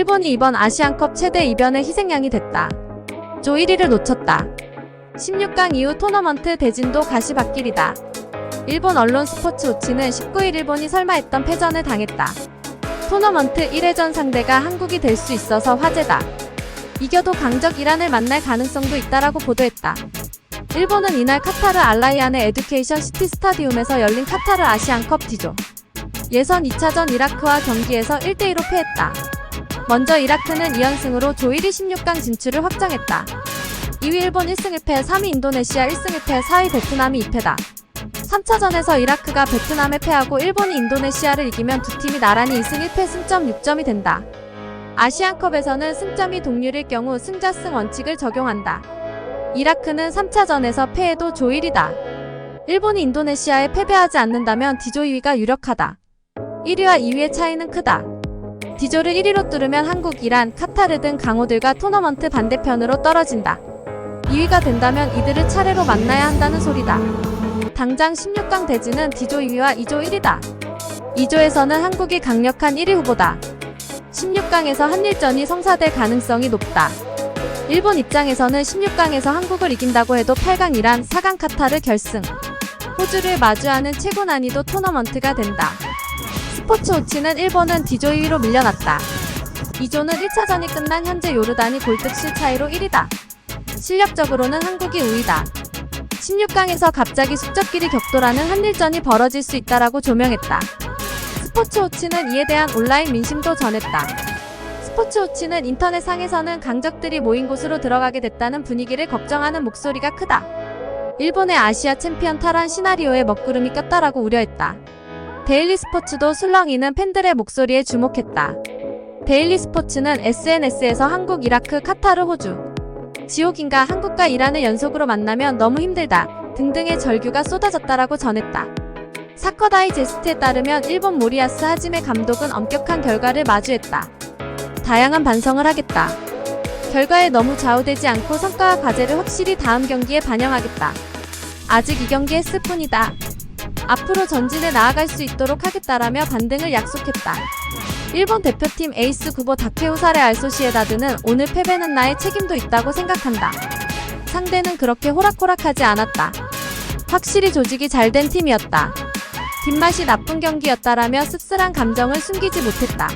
일본이 이번 아시안컵 최대 이변의 희생양이 됐다. 조 1위를 놓쳤다. 16강 이후 토너먼트 대진도 가시밭길이다. 일본 언론 스포츠 우치는 19일 일본이 설마 했던 패전을 당했다. 토너먼트 1회전 상대가 한국이 될 수 있어서 화제다. 이겨도 강적 이란을 만날 가능성도 있다라고 보도했다. 일본은 이날 카타르 알라이안의 에듀케이션 시티 스타디움에서 열린 카타르 아시안컵 D조 예선 2차전 이라크와 경기에서 1대2로 패했다. 먼저 이라크는 2연승으로 조 1위 16강 진출을 확정했다. 2위 일본 1승 1패, 3위 인도네시아 1승 1패, 4위 베트남이 2패다. 3차전에서 이라크가 베트남에 패하고 일본이 인도네시아를 이기면 두 팀이 나란히 2승 1패 승점 6점이 된다. 아시안컵에서는 승점이 동률일 경우 승자승 원칙을 적용한다. 이라크는 3차전에서 패해도 조 1위다. 일본이 인도네시아에 패배하지 않는다면 D조 2위가 유력하다. 1위와 2위의 차이는 크다. D조를 1위로 뚫으면 한국, 이란, 카타르 등 강호들과 토너먼트 반대편으로 떨어진다. 2위가 된다면 이들을 차례로 만나야 한다는 소리다. 당장 16강 대진은 D조 2위와 2조 1위다. 2조에서는 한국이 강력한 1위 후보다. 16강에서 한일전이 성사될 가능성이 높다. 일본 입장에서는 16강에서 한국을 이긴다고 해도 8강 이란, 4강 카타르 결승. 호주를 마주하는 최고 난이도 토너먼트가 된다. 스포츠 우치는 일본은 D조 2위로 밀려났다. 2조는 1차전이 끝난 현재 요르단이 골득실 차이로 1위다. 실력적으로는 한국이 우위다. 16강에서 갑자기 숙적끼리 격돌하는 한일전이 벌어질 수 있다라고 조명했다. 스포츠 우치는 이에 대한 온라인 민심도 전했다. 스포츠 우치는 인터넷상에서는 강적들이 모인 곳으로 들어가게 됐다는 분위기를 걱정하는 목소리가 크다. 일본의 아시아 챔피언 탈환 시나리오에 먹구름이 꼈다라고 우려했다. 데일리 스포츠도 술렁이는 팬들의 목소리에 주목했다. 데일리 스포츠는 SNS에서 한국, 이라크, 카타르, 호주, 지옥인가 한국과 이란을 연속으로 만나면 너무 힘들다 등등의 절규가 쏟아졌다라고 전했다. 사커다이 제스트에 따르면 일본 모리아스 하지메 감독은 엄격한 결과를 마주했다. 다양한 반성을 하겠다. 결과에 너무 좌우되지 않고 성과와 과제를 확실히 다음 경기에 반영하겠다. 아직 이 경기 했을 뿐이다. 앞으로 전진해 나아갈 수 있도록 하겠다라며 반등을 약속했다. 일본 대표팀 에이스 구보 다케우사레 알소시에다드는 오늘 패배는 나의 책임도 있다고 생각한다. 상대는 그렇게 호락호락하지 않았다. 확실히 조직이 잘 된 팀이었다. 뒷맛이 나쁜 경기였다라며 씁쓸한 감정을 숨기지 못했다.